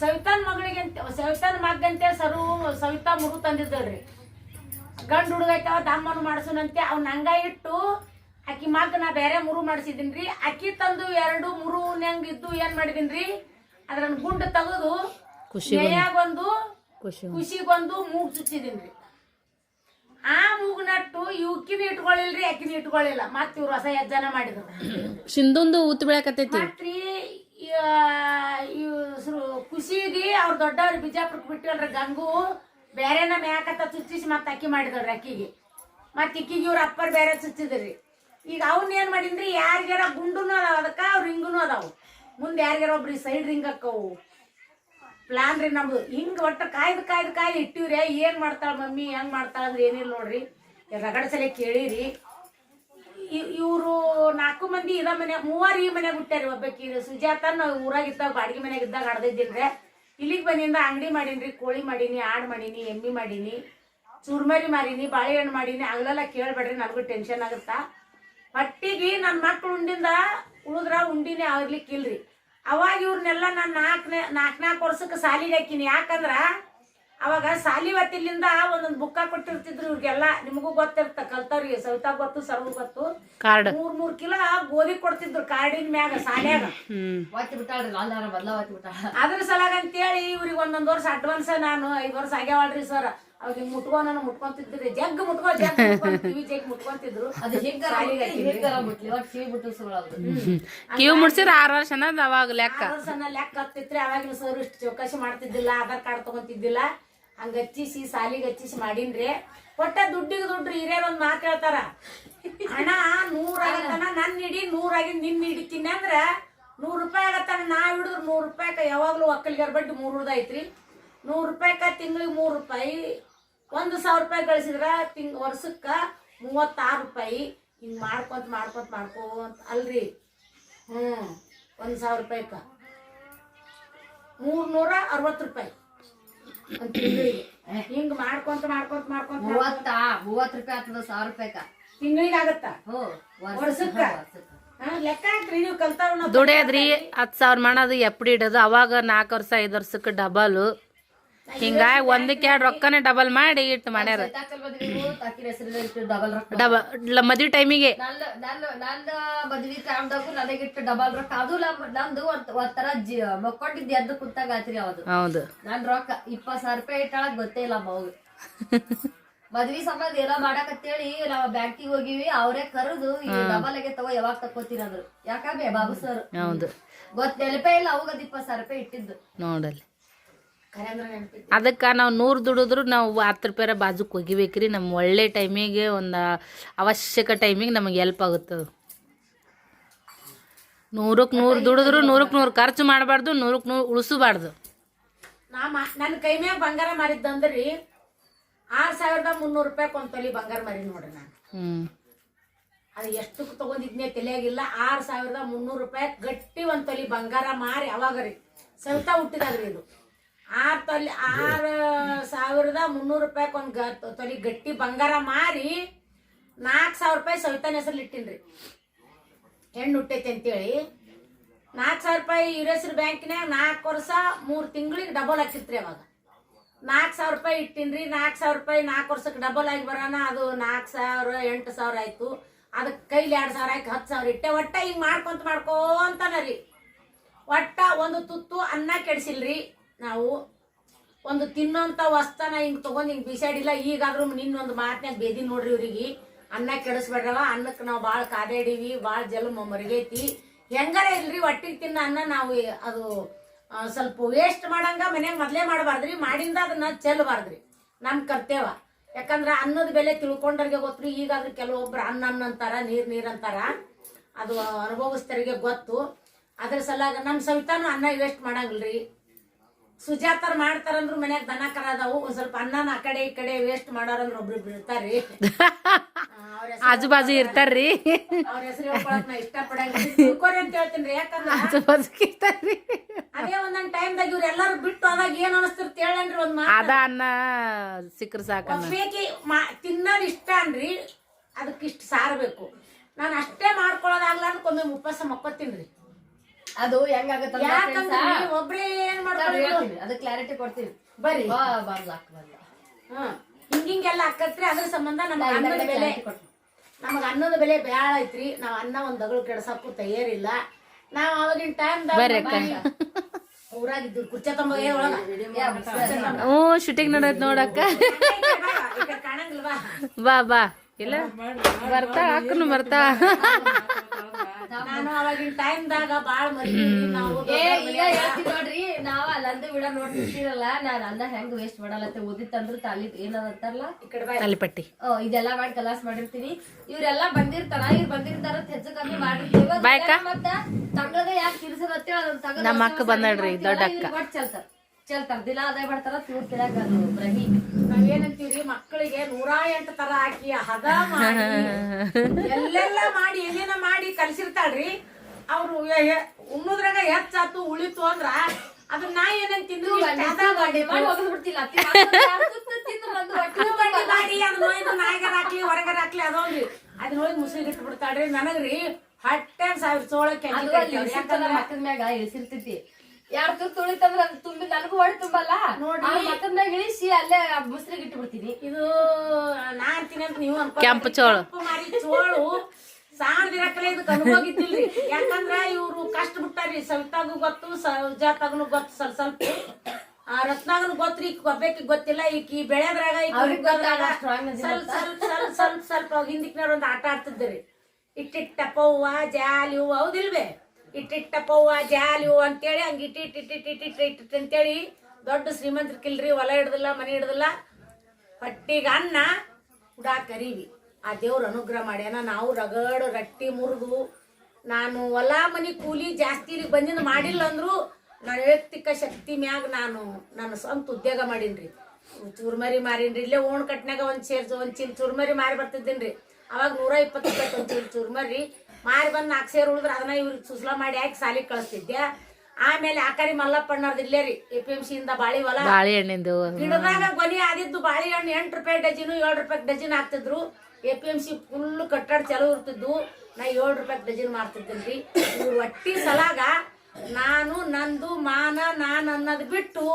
ಸವಿತಾನ್ ಮಗಳಿಗೆ ಸವಿತಾನ್ ಮಗಂತೆ ಸರು ಸವಿತಾ ಮುರು ತಂದಿದ್ದಳ್ರಿ ಗಂಡು ಹುಡುಗ ದಾಮನ್ ಮಾಡಿಸೋನಂತೆ ಅವ್ನ ಹಂಗ ಇಟ್ಟು ಆಕಿ ಮಗ ನಾ ಬೇರೆ ಮುರು ಮಾಡಿಸಿದೀನ್ರಿ. ಅಕ್ಕಿ ತಂದು ಎರಡು ಮುರು ನಂಗ್ ಇದ್ದು ಏನ್ ಮಾಡಿದೀನ್ರಿ? ಅದ್ರ ಗುಂಡು ತೆಗೆದು ಖುಷಿ ಮೇಯಾಗೊಂದು ಖುಷಿ ಖುಷಿಗೊಂದು ಮೂಗ್ ಚುಚ್ಚಿದೀನ್ರಿ. ಆ ಮೂಗ್ ನಟ್ಟು ಇವಕ್ಕಿನ ಇಟ್ಕೊಳ್ಳಿಲ್ರಿ ಅಕ್ಕಿನ ಇಟ್ಕೊಳ್ಳಿಲ್ಲ ಮತ್ತ ಇವ್ರು ಹೊಸ ಯಜ್ಜನ ಮಾಡಿದ್ರು. ಸಿಂಧು ಊತ್ ಬೆಳಕತ್ತೈತಿ ಇವ್ರು ಇದೆ ಅವ್ರ ದೊಡ್ಡವ್ರ ಬಿಜಾಪುರಕ್ಕೆ ಬಿಟ್ಟಿವಲ್ರಿ ಗಂಗು. ಬೇರೆನ ಮ್ಯಾಕತ್ತ ಚುಚ್ಚಿಸಿ ಮತ್ತೆ ಅಕ್ಕಿ ಮಾಡಿದವ್ರಿ ಅಕ್ಕಿಗೆ. ಮತ್ತೆ ಇಕ್ಕಿಗೆ ಇವ್ರ ಅಪ್ಪರ್ ಬೇರೆ ಚುಚ್ಚಿದ್ರಿ. ಈಗ ಅವ್ನ ಏನ್ ಮಾಡಿದ್ರಿ ಯಾರಿಗಾರ ಗುಂಡುನು ಅದಾವ ಅದಕ್ಕ, ಅವ್ರ ರಿಂಗುನು ಅದಾವು. ಮುಂದೆ ಯಾರಿಗಾರ ಒಬ್ರಿ ಸೈಡ್ ರಿಂಗ್ ಅಕ್ಕವು. ಪ್ಲಾನ್ ರೀ ನಮ್ದು. ಹಿಂಗ್ ಒಟ್ಟು ಕಾಯ್ದು ಕಾಯ್ದು ಕಾಯ್ದು ಇಟ್ಟಿವ್ರಿ, ಏನ್ ಮಾಡ್ತಾಳ ಮಮ್ಮಿ, ಹೆಂಗ್ ಮಾಡ್ತಾಳ ಅಂದ್ರೆ ಏನಿಲ್ಲ ನೋಡ್ರಿ. ರಗಡ ಕೇಳಿರಿ. ಇವರು ನಾಲ್ಕು ಮಂದಿ ಇದ ಮನೆ ಮೂವರು ಈ ಮನೆಗೆ ಹುಟ್ಟ್ಯಾರಿ ಒಬ್ಬಾಕಿ ಸುಜಾತ ಊರಾಗ ಬಾಡಿಗೆ ಮನೆಗೆ ಇದ್ದಾಗ ಹಡ್ದಿದ್ದೀನ್ರಿ ಇಲ್ಲಿಗೆ ಬಂದಿಂದ ಅಂಗಡಿ ಮಾಡೀನಿ ಕೋಳಿ ಮಾಡೀನಿ, ಆಡ್ ಮಾಡೀನಿ, ಎಮ್ಮಿ ಮಾಡೀನಿ, ಚುರ್ಮರಿ ಮಾರೀನಿ ಬಾಳೆಹಣ್ಣು ಮಾಡೀನಿ ಆಗ್ಲೆಲ್ಲ ಕೇಳ್ಬೇಡ್ರಿ, ನನಗೂ ಟೆನ್ಷನ್ ಆಗುತ್ತಾ? ಹಟ್ಟಿಗೆ ನನ್ನ ಮಕ್ಕಳು ಉಂಡಿಂದ ಉಳಿದ್ರ ಉಂಡಿನೇ ಆಗ್ಲಿಕ್ಕಿಲ್ರಿ. ಅವಾಗ ಇವ್ರನ್ನೆಲ್ಲ ನಾನು ನಾಲ್ಕನೇ ನಾಲ್ಕು ನಾಲ್ಕು ವರ್ಷಕ್ಕೆ ಸಾಲಿಗೆ ಹಾಕಿನಿ. ಯಾಕಂದ್ರ ಅವಾಗ ಸಾಲಿ ಹೊತ್ತಿಲಿಂದ ಒಂದೊಂದು ಬುಕ್ಕ ಕೊಟ್ಟಿರ್ತಿದ್ರು ಇವ್ರಿಗೆಲ್ಲ. ನಿಮಗೂ ಗೊತ್ತಿರ್ತ ಕಲ್ತವ್ರಿಗೆ ಸವಿತಾ ಗೊತ್ತು ಸರ್ವ ಗೊತ್ತು. ಕಾರ್ಡ್. ಮೂರ್ ಮೂರ್ ಕಿಲೋ ಗೋಧಿ ಕೊಡ್ತಿದ್ರು ಕಾರ್ಡಿನ ಮ್ಯಾಗ ಸಾಲ್ಯಾಗ. ಅದ್ರ ಸಲಾಗ ಅಂತೇಳಿ ಇವ್ರಿಗೆ ಒಂದೊಂದ್ ವರ್ಷ ಅಡ್ವಾನ್ಸ್ ನಾನು ಐದ್ ವರ್ಷ ಆಗ್ಯಾವಲ್ರಿ ಸರ್ ಅವ್ರಿಗೆ ಮುಟ್ಕೋ ನಾನು ಮುಟ್ಕೊಂತಿದ್ರಿ. ಜಗ್ ಮುಟ್ಕೋ ಜಗ್ ಟಿವಿ ಕಿವಿ ಜಗ್ ಮುಟ್ಕೊಂತಿದ್ರು. ಅದು ಕಿವಿ ಮುಡ್ಸಿರ ಆರು ವರ್ಷ ಅನ್ನೋದು ಅವಾಗ ಲೆಕ್ಕ. ಆರ್ ವರ್ಷ ನಾ ಲೆಕ್ಕ ಹತ್ತಿತ್ರಿ ಅವಾಗಿನ ಸರ್ ಇಷ್ಟು ಚೌಕಾಸಿ ಮಾಡ್ತಿದ್ದಿಲ್ಲ ಆಧಾರ್ ಕಾರ್ಡ್ ತಗೊಂತಿದ್ದಿಲ್ಲ. ಹಂಗ ಹಚ್ಚಿಸಿ, ಸಾಲಿಗೆ ಹಚ್ಚಿಸಿ ಮಾಡೀನ್ರಿ. ಒಟ್ಟ ದುಡ್ಡಿಗೆ ದುಡ್ಡು ಹಿರಿಯರ್ ಒಂದ್ ಮಾತು ಹೇಳ್ತಾರ. ಹಣ ನೂರಾಗತನ ನನ್ ಹಿಡಿ ನೂರಾಗಿ ನಿನ್ ಹಿಡಿತೀನಿ ಅಂದ್ರ ನೂರು ರೂಪಾಯಿ ಆಗತ್ತಾನ ನಾ ಹಿಡಿದ್ರು ನೂರು ರೂಪಾಯಿಕ ಯಾವಾಗಲೂ ಒಕ್ಕಲಿಗರ ಬಡ್ಡಿ ಮೂರ್ ಐತ್ರಿ ನೂರು ರೂಪಾಯಿಕ ತಿಂಗಳಿಗೆ ಮೂರು ರೂಪಾಯಿ, ಒಂದು ಸಾವಿರ ರೂಪಾಯಿ ಗಳಿಸಿದ್ರ ತಿಂಗ್, ವರ್ಷಕ್ಕೆ ಮೂವತ್ತಾರು ರೂಪಾಯಿ. ಹಿಂಗ್ ಮಾಡ್ಕೊಂತ ಮಾಡ್ಕೊಂತ ಮಾಡ್ಕೊಂತ ಅಲ್ರಿ. ಹ್ಮ್, ಒಂದು ಸಾವಿರ ರೂಪಾಯಿಕ ಮೂರ್ನೂರ ಅರವತ್ತು ರೂಪಾಯಿ. [COUGHS] ಹಿಂಗೆ ಮಾಡ್ಕೊಂತ ಮಾಡ್ಕೊಂತ ಮಾಡ್ಕೊಂತ ಮೂವತ್ತ ಮೂವತ್ ರೂಪಾಯಿ ಆಗ್ತದ ಸಾವಿರ ರೂಪಾಯಿಕ ತಿಂಗಳಿಗೆ ಆಗತ್ತ? ವರ್ಷಕ್ಕ? ಹಾ, ಲೆಕ್ಕ ಹಾಕ್ರಿ ನೀವು ಕಲ್ತಾವ ನಾವು ದುಡಿಯೋದ್ರಿ ಹತ್ತು ಸಾವಿರ ಮಾಡೋದು ಎಪ್ಪಡಿ ಇಡೋದು ಅವಾಗ ನಾಲ್ಕು ವರ್ಷ ಐದು ವರ್ಷಕ್ಕೆ ಡಬಲ್ ಹಿಂಗಾಗಿ ಒಂದಕ್ಕೆ ಎರಡು ರೊಕ್ಕನೇ ಡಬಲ್ ಮಾಡಿ ಇಟ್ಟು ಮಾಡ್ಯಾರ. ಇಟ್ಟು ಡಬಲ್ ಮದ್ವಿ ಟೈಮಿಗೆ. ನನ್ನ ಮದ್ವಿ ಟೈಮ್ದಾಗೂ ನನಗಿಟ್ಟು ಡಬಲ್ ರೊಕ್ಕ. ಅದು ನಂದು ಒಂಥರ ಮಕ್ಕೊಂಡಿದ್ದು ಎದ್ದು ಕುಂತಾಗ ಆತ್ರಿ ಅವದು. ಹೌದು. ನನ್ ರೊಕ್ಕ ಇಪ್ಪತ್ ಸಾವಿರ ರೂಪಾಯಿ ಇಟ್ಟಾಳಕ್ ಗೊತ್ತೇ ಇಲ್ಲ ಮಗು ಮದ್ವಿ ಸಂಬಂಧ ಏನೋ ಮಾಡಕತ್ತೇಳಿ ನಾವ್ ಬ್ಯಾಂಕಿಗೆ ಹೋಗಿವಿ ಅವರೇ ಕರೆದು ಈ ಡಬಲ್ ಆಗಿ ತಗೋ ಯಾವಾಗ ತಕೋತೀರಂದ್ರು ಯಾಕಂದ್ರೆ ಬಾಬು ಸರ್. ಹೌದು. ಗೊತ್ತ ನೆನಪೇ ಇಲ್ಲ ಅವಾಗ ಇಪ್ಪತ್ತು ಸಾವಿರ ರೂಪಾಯಿ ಇಟ್ಟಿದ್ದು. ನೋಡಲ್ಲಿ. ಅದಕ್ಕೆ ನಾವು ನೂರು ದುಡಿದ್ರು ನಾವು ಹತ್ತು ರೂಪಾಯಿ ಬಾಜುಕ್ ಒಗಿಬೇಕ್ರಿ. ನಮ್ಮ ಒಳ್ಳೆ ಟೈಮಿಗೆ ಒಂದು ಅವಶ್ಯಕ ಟೈಮಿಗೆ ನಮಗೆ ಹೆಲ್ಪ್ ಆಗುತ್ತೆ. ನೂರಕ್ಕೆ ನೂರು ದುಡಿದ್ರು ನೂರಕ್ಕೆ ನೂರು ಖರ್ಚು ಮಾಡಬಾರ್ದು ನೂರಕ್ಕೆ ನೂರು ಉಳಿಸಬಾರ್ದು. ನನ್ನ ಕೈ ಮ್ಯಾಗ ಬಂಗಾರ ಮಾರಿದ್ದಂದ್ರಿ ಆರು ಸಾವಿರದ ಮುನ್ನೂರು ರೂಪಾಯಿ ಒಂದ್ ತೊಲಿ ಬಂಗಾರ ಮಾರಿ ನೋಡ್ರಿ ನಾನು. ಅದು ಎಷ್ಟು ತಗೊಂಡಿದ್ನೇ ತಲೆಯಾಗಿಲ್ಲ ಆರು ಸಾವಿರದ ಮುನ್ನೂರು ರೂಪಾಯಿ ಗಟ್ಟಿ ಒಂದು ತೊಲಿ ಬಂಗಾರ ಮಾರಿ ಅವಾಗ ರೀ. ಸವಿತಾ ಹುಟ್ಟಿದಾಗ್ರಿ ಇದು. ಆರ್ ತೊಲಿ, ಆರು, ಸಾವಿರದ ಮುನ್ನೂರು ರೂಪಾಯಿ ಒಂದು ಗ, ತೊಲಿ ಗಟ್ಟಿ ಬಂಗಾರ ಮಾರಿ ನಾಲ್ಕು ಸಾವಿರ ರೂಪಾಯಿ ಸವಿತಾನ ಹೆಸರು ಇಟ್ಟಿನ್ರಿ. ಹೆಣ್ಣು ಹುಟ್ಟೈತೆ ಅಂತೇಳಿ. ನಾಲ್ಕು ಸಾವಿರ ರೂಪಾಯಿ ಯುರೇಸ್ರ ಬ್ಯಾಂಕಿನಾಗ ನಾಲ್ಕು ವರ್ಷ ಮೂರು ತಿಂಗಳಿಗೆ ಡಬಲ್ ಹಾಕಿತ್ರಿ ಅವಾಗ. ನಾಲ್ಕು ಸಾವಿರ ರೂಪಾಯಿ ಇಟ್ಟಿನ್ರಿ ನಾಲ್ಕು ಸಾವಿರ ರೂಪಾಯಿ ನಾಲ್ಕು ವರ್ಷಕ್ಕೆ ಡಬಲ್ ಆಗಿ ಬರೋಣ ಅದು ನಾಲ್ಕು ಸಾವಿರ, ಎಂಟು ಸಾವಿರ ಆಯ್ತು. ಅದಕ್ಕೆ ಕೈಲಿ ಎರಡು ಸಾವಿರ ಆಯ್ತು, ಹತ್ತು ಸಾವಿರ ಇಟ್ಟೆ, ಒಟ್ಟ ಹಿಂಗೆ ಮಾಡ್ಕೊಂತ ಮಾಡ್ಕೊಂತಾನ ರೀ. ಒಟ್ಟ ಒಂದು ತುತ್ತು ಅನ್ನ ಕೆಡಿಸಿಲ್ರಿ. ನಾವು ಒಂದು ತಿನ್ನೋಂಥ ವಸ್ತನ ಹಿಂಗೆ ತೊಗೊಂಡು ಹಿಂಗೆ ಬಿಸಾಡಿಲ್ಲ, ಈಗಾದ್ರೂ ನಿನ್ನೊಂದು ಮಾತನ್ಯಾಗ ಬೇದಿ ನೋಡ್ರಿ ಇವ್ರಿಗೆ. ಅನ್ನ ಕೆಡಿಸ್ಬೇಡ್ರವ ಅನ್ನಕ್ಕೆ ನಾವು ಭಾಳ ಕಾದಾಡೀವಿ, ಭಾಳ ಜಲ ಮರಿಗೈತಿ. ಹೆಂಗಾರ ಇಲ್ರಿ ಒಟ್ಟಿಗೆ ತಿನ್ನೋ ಅನ್ನ ನಾವು ಅದು ಸ್ವಲ್ಪ ವೇಸ್ಟ್ ಮಾಡಂಗ ಮನ್ಯಾಗ ಮೊದಲೇ ಮಾಡಬಾರ್ದ್ರಿ, ಮಾಡಿಂದ ಅದನ್ನ ಚೆಲ್ಲಬಾರ್ದ್ರಿ ನಮ್ಮ ಕರ್ತೇವ ಯಾಕಂದ್ರೆ ಅನ್ನದ ಬೆಲೆ ತಿಳ್ಕೊಂಡ್ರಿಗೆ ಗೊತ್ತು ಈಗಾದ್ರೂ ಕೆಲವೊಬ್ರು ಅನ್ನ ಅನ್ನ ಅಂತಾರ, ನೀರ್ ನೀರ್ ಅಂತಾರ. ಅದು ಅನುಭವಸ್ಥರಿಗೆ ಗೊತ್ತು. ಅದ್ರ ಸಲುವಾಗ ನಮ್ಮ ಸವಿತಾನು ಅನ್ನ ವೇಸ್ಟ್ ಮಾಡಂಗಿಲ್ರಿ. ಸುಜಾತರ್ ಮಾಡ್ತಾರಂದ್ರು ಮನ್ಯಾಗ ದನ ಕರ ಅದಾವು ಒಂದ್ ಸ್ವಲ್ಪ ಅನ್ನನ ಆ ಕಡೆ ಈ ಕಡೆ ವೇಸ್ಟ್ ಮಾಡೋರಂದ್ರ ಒಬ್ರು ಬೀಳ್ತಾರ್ರಿ ಆಜು ಬಾಜು ಇರ್ತಾರ್ರಿ. ಅವ್ರ ಹೆಸರು ಹೇಳ್ಕೊಳಕ್ ನಾ ತಿಳ್ಕೊರಿ ಅಂತ ಹೇಳ್ತೀನಿ ರೀ ಆಜು ಬಾಜು ಇರ್ತಾರ್ರಿ. ಅದೇ ಒಂದೊಂದ್ ಟೈಮ್ದಾಗ ಇವ್ರ ಎಲ್ಲಾರು ಬಿಟ್ಟು ಅದಾಗ ಏನ್ ಅನಸ್ತಿರ್ತ ಹೇಳನ್ರಿ ಒಂದ್ ಮಾತು. ಅದ ಅನ್ನ ಸಿಕ್ಕ್ರ ಸಾಕ ಬೇಕಿ ಮಾ ತಿನ್ನೋದ್ ಇಷ್ಟ ಅನ್ರಿ ಅದಕ್ಕೆ ಇಷ್ಟ ಸಾರಬೇಕು ನಾನು ಅಷ್ಟೇ ಮಾಡ್ಕೊಳ್ಳೋದಾಗ್ಲಾರ್ದಕ್ಕೊಮ್ಮೆ ಉಪವಾಸ ಮಕ್ಕೋತೀನ್ರಿ ಅದು ಹೆಂಗಾಗತ್ತ ಯಾಕಂದ್ರೆ ಒಬ್ರೇ ಏನ್ ಮಾಡ್ಕೊಳ್ಳಿ ಅದು ಕ್ಲಾರಿಟಿ ಕೊಡ್ತೀವಿ ಬರ್ರಿ. ಬಾ ಬರ್ಲಾಕ್ ಬರ್ಲ ಹ್ಮ್. ಹಿಂಗಿಂಗೆಲ್ಲ ಆಕತ್ರಿ ಅದ್ರ ಸಂಬಂಧ ನಮ್ಮ ಅನ್ನದ ಬೆಲೆ ನಮಗ ಅನ್ನದ ಬೆಲೆ ಬ್ಯಾಳ ಐತ್ರಿ. ನಾವ್ ಅನ್ನ ಒಂದ್ ದಗಳು ಕೆಡ್ಸಕ್ಕೂ ತಯಾರಿಲ್ಲ. ನಾವ್ ಅವಾಗಿನ ಟೈಮ್. ಊರಾಗಿದ್ದು ಕುರ್ಚೆ ತಂಬ ಒಳಗ. ಹ್ಞೂ ಶೂಟಿಂಗ್ ನೋಡತ್ ನೋಡಕ್ಕ ಕಾಣಂಗಿಲ್ವಾ? ಬಾ ಬಾ. ಇಲ್ಲ? ಬರ್ತಾ ಅಕ್ಕನು ಬರ್ತಾ. ನಾನು ಅವಾಗಿನ ಟೈಮ್ದಾಗ ಬಾಳ ನಾವು. ಏ ಈಗ ಹೇಳ್ತೀನಿ ನೋಡ್ರಿ ನಾವ ಅಲ್ಲಂದು ವಿಡ ನೋಡ್ತಿರ್ತೀರಲ್ಲ ನಾನು ಅಲ್ಲ ಹೆಂಗ್ ವೇಸ್ಟ್ ಮಾಡಲತ್ತೆ ಓದಿತ್ತಂದ್ರ ತಾಲಿ ಏನದಂತಾರಲ್ಲ ತಾಲಿಪಟ್ಟಿ. ಓ ಇದೆಲ್ಲ ಮಾಡಿ ಕಲಾಸ್ ಮಾಡಿರ್ತೀನಿ. ಇವ್ರೆಲ್ಲ ಬಂದಿರ್ತಾರ ಇವ್ರು ಬಂದಿರ್ತಾರ ಹೆಚ್ಚ ಕಮ್ಮಿ ಮಾಡಿರ್ತೀವಿ. ಮತ್ತ ತಗದ ಯಾಕೆ ತಿರ್ಸದತ್ತೆ ಅದನ್ನ ತಗದ ನಮ್ಮ ಅಕ್ಕ ಬಂದಾಳ್ರಿ, ದೊಡ್ಡ ಅಕ್ಕ. ಚಲ್ತಾರ. ಚೆಲ್ತಾರ. ದಿನ ಅದೇ ಮಾಡ್ತಾರ ತಿಳಕ ಅದು ಬ್ರಹಿ ನಾವೇನಂತೀವ್ರಿ ಮಕ್ಕಳಿಗೆ ನೂರಾ ಎಂಟು ತರ ಹಾಕಿ ಹದ ಮಾಡಿ [LAUGHS] ಎಲ್ಲೆಲ್ಲ ಮಾಡಿ ಏನೇನ ಕಲ್ಸಿರ್ತಾಳ್ರಿ ಅವ್ರು ಉಣ್ಣುದ್ರಾಗ ಹೆಚ್ಚಾತು ಉಳಿತು ಅಂದ್ರ ಅದನ್ನ ನಾ ಏನಂತ [LAUGHS] ತಿಂದ್ರು ಮಾಡಿ ಅದನ್ನ ನಾಯಿಗಾರ ಹಾಕ್ಲಿ ಹೊರಗಾರ ಹಾಕ್ಲಿ ಅದೊಂದ್ರಿ ಅದನ್ನ ಹೋಗಿ ಮುಸುಗ್ ಇಟ್ಟು ಬಿಡ್ತಾಳ್ರಿ. ನನಗ್ರಿ ಹಟ್ಟೆ ಸಾವಿರ ಸೋಳಕ್ಕೆ ಮಕ್ಕದ ಮ್ಯಾಗ ಇಳಿಸಿರ್ತೈತಿ ಯಾರ್ ತುರ್ ತುಳಿತಂದ್ರ ಅದು ತುಂಬಿ ನನಗೂ ಹೊಡೆ ತುಂಬಲ್ಲ. ನೋಡ್ರಿ. ಮಕ್ಕದ ಮ್ಯಾಗ ಇಳಿಸಿ ಅಲ್ಲೇ ಮುಸ್ರಿಗೆ ಇಟ್ಟು ಬಿಡ್ತೀನಿ. ಇದು ನಾ ಅಂತೀನಿ ಅಂತ ನೀವು ಕೆಂಪು ಚೋಳು. ಮಾರಿ ಚೋಳು. ಸಾಣದಿರಕಲೆ ಇದಕ್ಕೆ ಅನುಭೋಗಿದ್ದಿಲ್ರಿ ಯಾಕಂದ್ರ ಇವ್ರು ಕಷ್ಟ ಬಿಟ್ಟಾರಿ. ಸವಿತಾಗೂ ಗೊತ್ತು ಸೌಜಾತಾಗನು ಗೊತ್ತು ಸ್ವಲ್ಪ ಸ್ವಲ್ಪ. ಆ ರತ್ನಾಗನು ಗೊತ್ತ್ರಿ ಕೊಬ್ಬೇಕಿ ಗೊತ್ತಿಲ್ಲ. ಈಕಿ ಬೆಳೆದ್ರಾಗ ಸ್ವಲ್ಪ ಸ್ವಲ್ಪ ಸ್ವಲ್ಪ ಸ್ವಲ್ಪ ಹಿಂದಿಕ್ನವ್ರ ಒಂದು ಆಟ ಆಡ್ತಿದ್ರಿ ಇಟ್ಟಿಟ್ಟ ಟಪವ್ವ ಜಾಲಿ ಹೂವು ಹೌದಿಲ್ವೇ? ಇಟ್ಟಿಟ್ಟ ಪವ್ವ ಜಾಲಿ ಹೂವು ಅಂತೇಳಿ ಹಂಗೆ ಇಟ್ಟು ಇಟ್ಟು ಇಟ್ಟು ಇಟ್ಟು ಇಟ್ಟು ಇಟ್ಟು ಇಟ್ಟು ಅಂತೇಳಿ ದೊಡ್ಡ ಶ್ರೀಮಂತರ್ಕಿಲ್ರಿ ಹೊಲ ಹಿಡ್ದಿಲ್ಲ ಮನೆ ಹಿಡ್ದಿಲ್ಲ. ಹೊಟ್ಟಿಗೆ ಅನ್ನ ಉಡಾಕರಿವಿ ಕರೀವಿ ಆ ದೇವ್ರ ಅನುಗ್ರಹ ಮಾಡ್ಯಾನ. ನಾವು ರಗಡ, ರಟ್ಟಿ ಮುರಿದು ನಾನು ಹೊಲ ಮನಿ ಕೂಲಿ ಜಾಸ್ತಿ ಬಂದಿನ ಮಾಡಿಲ್ಲ ಅಂದ್ರು ನನ್ನ ವೈಯಕ್ತಿಕ ಶಕ್ತಿ ಮ್ಯಾಗ ನಾನು ನನ್ನ ಸ್ವಂತ ಉದ್ಯೋಗ ಮಾಡೀನ್ರಿ. ಚೂರ್ಮರಿ ಮಾರೀನ್ರಿ. ಇಲ್ಲೇ ಓಣ್ ಕಟ್ನಾಗ ಒಂದು ಸೇರ್ ಒಂದು ಚೀಲ ಚೂರ್ಮರಿ ಮಾರಿ ಬರ್ತಿದ್ದೀನ್ರಿ. ಅವಾಗ ನೂರ ಇಪ್ಪತ್ತು ರೂಪಾಯಿ ಒಂದು ಚೀಲ ಚೂರ್ಮರಿ. ಮಾರಿ ಬಂದು ನಾಲ್ಕು ಸೇರು ಉಳಿದ್ರೆ ಅದನ್ನ ಇವ್ರಿಗೆ ಸುಸ್ಲಾ ಮಾಡಿ ಹಾಕಿ ಸಾಲಿಗೆ ಕಳಿಸ್ತಿದ್ದೆ. ಆಮೇಲೆ ಆಕಾರಿ ಮಲ್ಲಪ್ಪಣ್ಣವ್ರದ್ದು ಇಲ್ಲೇ ರೀ ಎ ಪಿ ಎಂ ಸಿ ಇಂದ ಬಾಳಿ ಹೊಲ. ಬಾಳೆಹಣ್ಣಿಂದು ಗಿಡದಾಗ ಕೊನೆ ಆದಿದ್ದು ಬಾಳೆಹಣ್ಣು ಎಂಟು ರೂಪಾಯಿ ಡಜನು ಏಳು ರೂಪಾಯಿ dozen ಆಗ್ತಿದ್ರು A P M C full ಕಟ್ಟಡ ಚಲೋ ಇರ್ತಿದ್ವು. ನಾ ಏಳು ರೂಪಾಯಿ ಡಜನ್ ಮಾಡ್ತಿದ್ದೀನಿ ರೀ. ಇವ್ರು ಒಟ್ಟಿ ಸಲಾಗ ನಾನು ನಂದು ಮಾನ ನಾನು ಅನ್ನೋದು ಬಿಟ್ಟು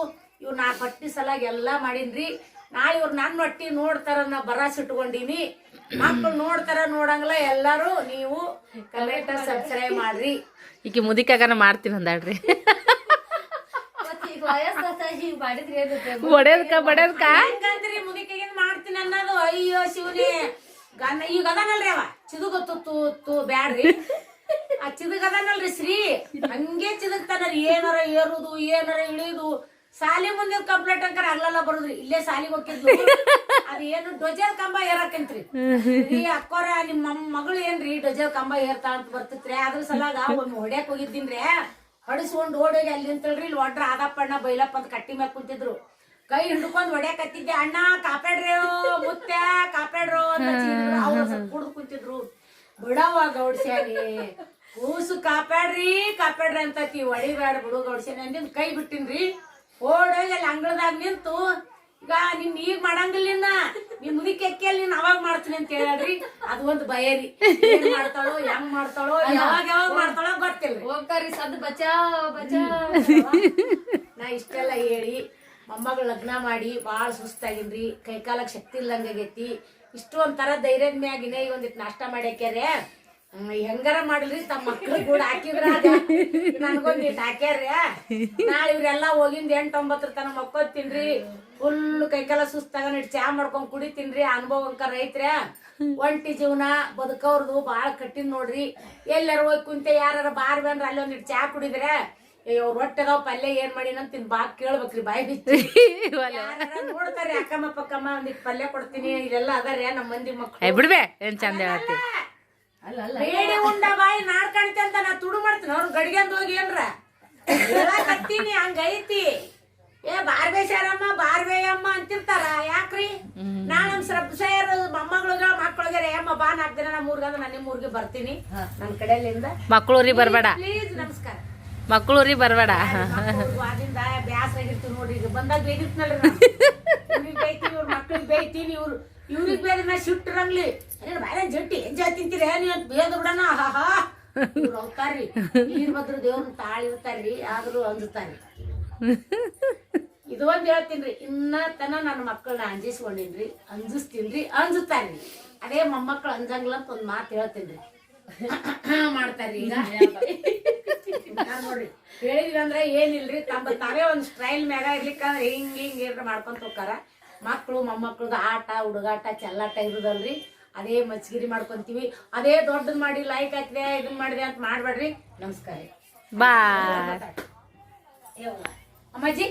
ಇವ್ ನಾ ಪಟ್ಟಿ ಸಲಾಗ ಎಲ್ಲ ಮಾಡೀನ್ರಿ ನಾಳೆ ಇವ್ರು ನನ್ನ ಒಟ್ಟಿ ನೋಡ್ತಾರ ನಾ ಬರಾಸ್ ಇಟ್ಕೊಂಡೀನಿ. ಮಕ್ಕಳು ನೋಡ್ತಾರ ನೋಡಂಗಿಲ್ಲ ಎಲ್ಲರೂ ನೀವು ಕಲೆಕ್ಟರ್ ಸಬ್ಸ್ಕ್ರೈಬ್ ಮಾಡ್ರಿ. ಈಕೆ ಮುದಿಕಾಗನ ಮಾಡ್ತೀನಿ ಏನಿದೆ ಬಡೇದ್ಕ? ಬಡೇದ್ಕ ಮಾಡ್ತೀನಿ ಅನ್ನೋದು? ಅಯ್ಯೋ ಶಿವನೇ. ಗನ್ನ ಈಗ ಅದಾನಲ್ರಿ ಅವ. ಚಿದುಗ ತೂ ತು ಬ್ಯಾಡ್ರಿ. ಆ ಚಿದುಗದನಲ್ರಿ ಶ್ರೀ. ಹಂಗೆ ಚಿದುಗ್ತಾನರಿ ಏನಾರ ಏರುದು ಏನಾರ ಇಳಿದು ಸಾಲಿ ಮುಂದಿನ ಕಂಪ್ಲೇಂಟ್ ಅಂಕರ ಆಗ್ಲಲ್ಲ ಬರೋದ್ರಿ. ಇಲ್ಲೇ ಸಾಲಿಗೆ ಹೋಗಿದ್ಲು ಅದೇನು ಡೊಜಲ್ ಕಂಬ ಏರಕಂತ್ರಿ. ಈ ಅಕ್ಕೋರ ನಿಮ್ಮ ಮಗಳು ಏನ್ರಿ ಡೊಜಲ್ ಕಂಬ ಏರ್ತಾ ಅಂತ ಬರ್ತಿತ್ರಿ. ಅದ್ರ ಸಲಾಗ ಒಮ್ಮೆ ಹೊಡ್ಯಾಕ್ ಹೋಗಿದ್ದೀನ್ರಿ. ಹೊಡಿಸ್ಕೊಂಡು ಓಡೋಗಿ ಅಲ್ಲಿ ನಿಂತಳ್ರಿ, ಇಲ್ಲಿ ಒಡ್ರ ಆದಪ್ಪಣ್ಣ ಬೈಲಪ್ಪ ಅಂತ ಕಟ್ಟಿ ಮ್ಯಾಗ ಕುಂತಿದ್ರು. ಕೈ ಹಿಡ್ಕೊಂಡ್ ಹೊಡ್ಯಾಕತ್ತಿದ್ದೆ ಅಣ್ಣ, ಕಾಪಾಡ್ರಿ ಮುತ್ತೆ ಕಾಪಾಡ್ರು ಅಂತ ಕುಡ್ದು ಕುಂತಿದ್ರು. ಬಿಡವ ಗೌಡ್ಸ್ಯಾನಿ ಕೂಸು ಕಾಪಾಡ್ರಿ ಕಾಪಾಡ್ರಿ ಅಂತತಿ ಒಡಿಬ್ಯಾಡ ಬಿಡು ಗೌಡ್ಸ್ಯಾನಿ ನಿನ್ನ ಕೈ ಬಿಟ್ಟಿನ್ರಿ. ಓಡೋಗಿ ಅಲ್ಲಿ ಅಂಗಳದಾಗ ನಿಂತು ಈಗ ನಿನ್ ಈಗ ಮಾಡಂಗಿಲ್ಲ ನಿನ್ ಮುದಿಕೆ ಎಕ್ಕಿಯಲ್ಲಿ ನೀನ್ ಅವಾಗ ಮಾಡ್ತೀನಿ ಅಂತ ಹೇಳ್ರಿ ಅದು ಒಂದು ಭಯ ರೀ. ಏನ್ ಮಾಡ್ತಾಳೋ ಹೆಂಗ್ ಮಾಡ್ತಾಳೋ ಯಾವಾಗ ಯಾವಾಗ ಮಾಡ್ತಾಳೋ ಗೊತ್ತಿಲ್ಲ ಹೋಗ್ತಾರಿ ಸದ್ ಬಚಾವ್ ಬಚಾವ್ ನಾ ಇಷ್ಟೆಲ್ಲ ಹೇಳಿ ಮೊಮ್ಮಗಳು ಲಗ್ನ ಮಾಡಿ ಭಾಳ ಸುಸ್ತಾಗಿನ್ರಿ. ಕೈಕಾಲಕ್ಕೆ ಶಕ್ತಿ ಇಲ್ಲಂಗಾಗೈತಿ ಇಷ್ಟು ಒಂಥರ ಧೈರ್ಯದ ಮ್ಯಾಗಿನೇ ಈ ಒಂದಿಟ್ಟು ನಾಷ್ಟ ಮಾಡ್ಯಾಕ್ಯಾರೆ. ಹೆಂಗಾರ ಮಾಡ್ಲಿ ತಮ್ಮ ಮಕ್ಳು ಕೂಡ ಹಾಕಿದ್ರ ನನ್ಗೊಂದಿಟ್ಟು ಹಾಕ್ಯಾರ್ರಿ ನಾಳೆ ಇವ್ರೆಲ್ಲ ಹೋಗಿಂದ ಎಂಟೊಂಬತ್ತರ ತನ ಮಕ್ಕೋತೀನ್ರಿ ಫುಲ್ ಕೈಕಾಲ ಸುಸ್ತಾಗ ನಡಿ ಚಾ ಮಾಡ್ಕೊಂಡ್ ಕುಡಿತೀನ್ರಿ ಅನುಭವ ಅಂಕ ರೈತ್ರ ಒಂಟಿ ಜೀವನ ಬದುಕವ್ರದು ಬಾಳ ಕಟ್ಟಿದ್ ನೋಡ್ರಿ. ಎಲ್ಲಾರ ಹೋಗಿ ಕುಂತೆ ಯಾರ ಬಾರ್ ಬಂದ್ರ ಅಲ್ಲಿ ಒಂದಿಟ್ಟು ಚಾ ಕುಡಿದ್ರೆ ಅಯ್ಯೋ ರೊಟ್ಟೆದಾವ್ ಪಲ್ಯ ಏನ್ ಮಾಡಿ ಅಂತ ತಿನ್ ಬಾ ಕೇಳ್ಬೇಕ್ರಿ ಬಾಯಿ ಬಿಚ್ಚಿ. ನೋಡ್ತಾರೆ ಅಕ್ಕಮ್ಮ ಪಕ್ಕಮ್ಮ ಒಂದಿಟ್ ಪಲ್ಯ ಕೊಡ್ತೀನಿ ಇದೆಲ್ಲ ಅದಾರ ನಮ್ಮ ಮಂದಿ ಏ ಮಕ್ಕಳು ಬಿಡ್ಬೆ ಏನ್ ಚಂದ ಬೇಡಿ ಉಂಡ ಬಾಯಿ ನಾಡ್ಕಣ್ತೆ ಅಂತ ನಾ ತುಡು ಮಾಡ್ತೀನಿ. ಅವ್ರು ಗಡಿಗೆಂದು ಹೋಗಿ ಏನ್ರ? ಹೇಳಕತ್ತೀನಿ ಹಂಗೈತಿ. ಏ ಬಾರ್ಬೆ ಶಾರಮ್ಮ ಬಾರ್ಬೆ ಅಮ್ಮ ಅಂತಿರ್ತಾರ ಯಾಕ್ರಿ? ನಾ ನಮ್ ಸರ್ ಮೊಮ್ಮಗಳಿಗೆ ಮಕ್ಕಳಿಗೆ ಅಮ್ಮ ಬಾ ನಾಲ್ಕು ದಿನ ನಮ್ಮ ಊರ್ಗಂದ್ರೆ ನಾನು ನಿಮ್ಮ ಊರಿಗೆ ಬರ್ತೀನಿ. ನನ್ನ ಕಡೆಯಿಂದ ಮಕ್ಳೂರಿ ಬರ್ಬೇಡ. ಪ್ಲೀಸ್ ನಮಸ್ಕಾರ. ಮಕ್ಳೂರಿ ಬರ್ಬೇಡ. ವಾದಿಂದ ಬ್ಯಾಸ ಆಗಿರ್ತೀವಿ ನೋಡ್ರಿ. ಈಗ ಬಂದಾಗ ಬೇದಿತ್ನಲ್ರಿ [LAUGHS] ಇವ್ರಿಗೆ ಬೈತೀನಿ ಇವ್ರು ಮಕ್ಳಿಗೆ ಬೈತೀನಿ ಇವ್ರು ಇವ್ರಿಗೆ ಬೇರೆ ನಾ ಶಿಟ್ಟಿರಂಗ್ಲಿ ಏನ್ ಬಾಳೆ ಜಟ್ಟಿ ಎಂಜಾಯ್ ತಿಂತೀರಿ ನೀವು ಬೇದ ಬಿಡಣ? ಆಹಾ ಇವ್ರು ಅವತಾರ್ರಿ ವೀರಭದ್ರ ದೇವ್ರನ್ನ ತಾಳಿರ್ತಾರ್ರಿ, ಆದ್ರೂ ಅಂಜುತ್ತಾರ್ರಿ. ಇದು ಒಂದ್ ಹೇಳ್ತೀನ್ರಿ. ಇನ್ನ ತನ ನನ್ನ ಮಕ್ಕಳನ್ನ ಅಂಜಿಸ್ಕೊಂಡಿನ್ರಿ, ಅಂಜಿಸ್ತೀನ್ರಿ, ಅಂಜುತ್ತಾರ್ರಿ. ಅದೇ ಮೊಮ್ಮಕ್ಳು ಅಂಜಂಗಿಲ್ಲ ಅಂತ ಒಂದ್ ಮಾತು ಹೇಳ್ತೀನ್ರಿ. ಮಾಡ್ತಾರ್ರಿ ಈಗ. ನಾನ್ ನೋಡ್ರಿ. ಹೇಳಿದ್ವಿ ಅಂದ್ರೆ ಏನಿಲ್ರಿ? ತಮ್ಮ ತಾವೇ ಒಂದ್ ಸ್ಟೈಲ್ ಮ್ಯಾಗ ಇರ್ಲಿಕ್ಕಂದ್ರೆ ಹಿಂಗ್ ಹಿಂಗ್ ಮಾಡ್ಕೊಂತ ಹೋಗ್ತಾರ. ಮಕ್ಕಳು ಮೊಮ್ಮಕ್ಳದ ಆಟ ಹುಡುಗಾಟ ಚೆಲ್ಲಾಟ ಇರುದಲ್ರಿ. ಅದೇ ಮಚ್ಚಗಿರಿ ಮಾಡ್ಕೊಂತೀವಿ. ಅದೇ ದೊಡ್ಡದ್ ಮಾಡಿ ಲೈಕ್ ಹಾಕಿದೆ ಇದನ್ ಮಾಡಿದೆ ಅಂತ ಮಾಡ್ಬೇಡ್ರಿ. ನಮಸ್ಕಾರ ಬಾಯ್. ಅಮ್ಮಾಜಿ.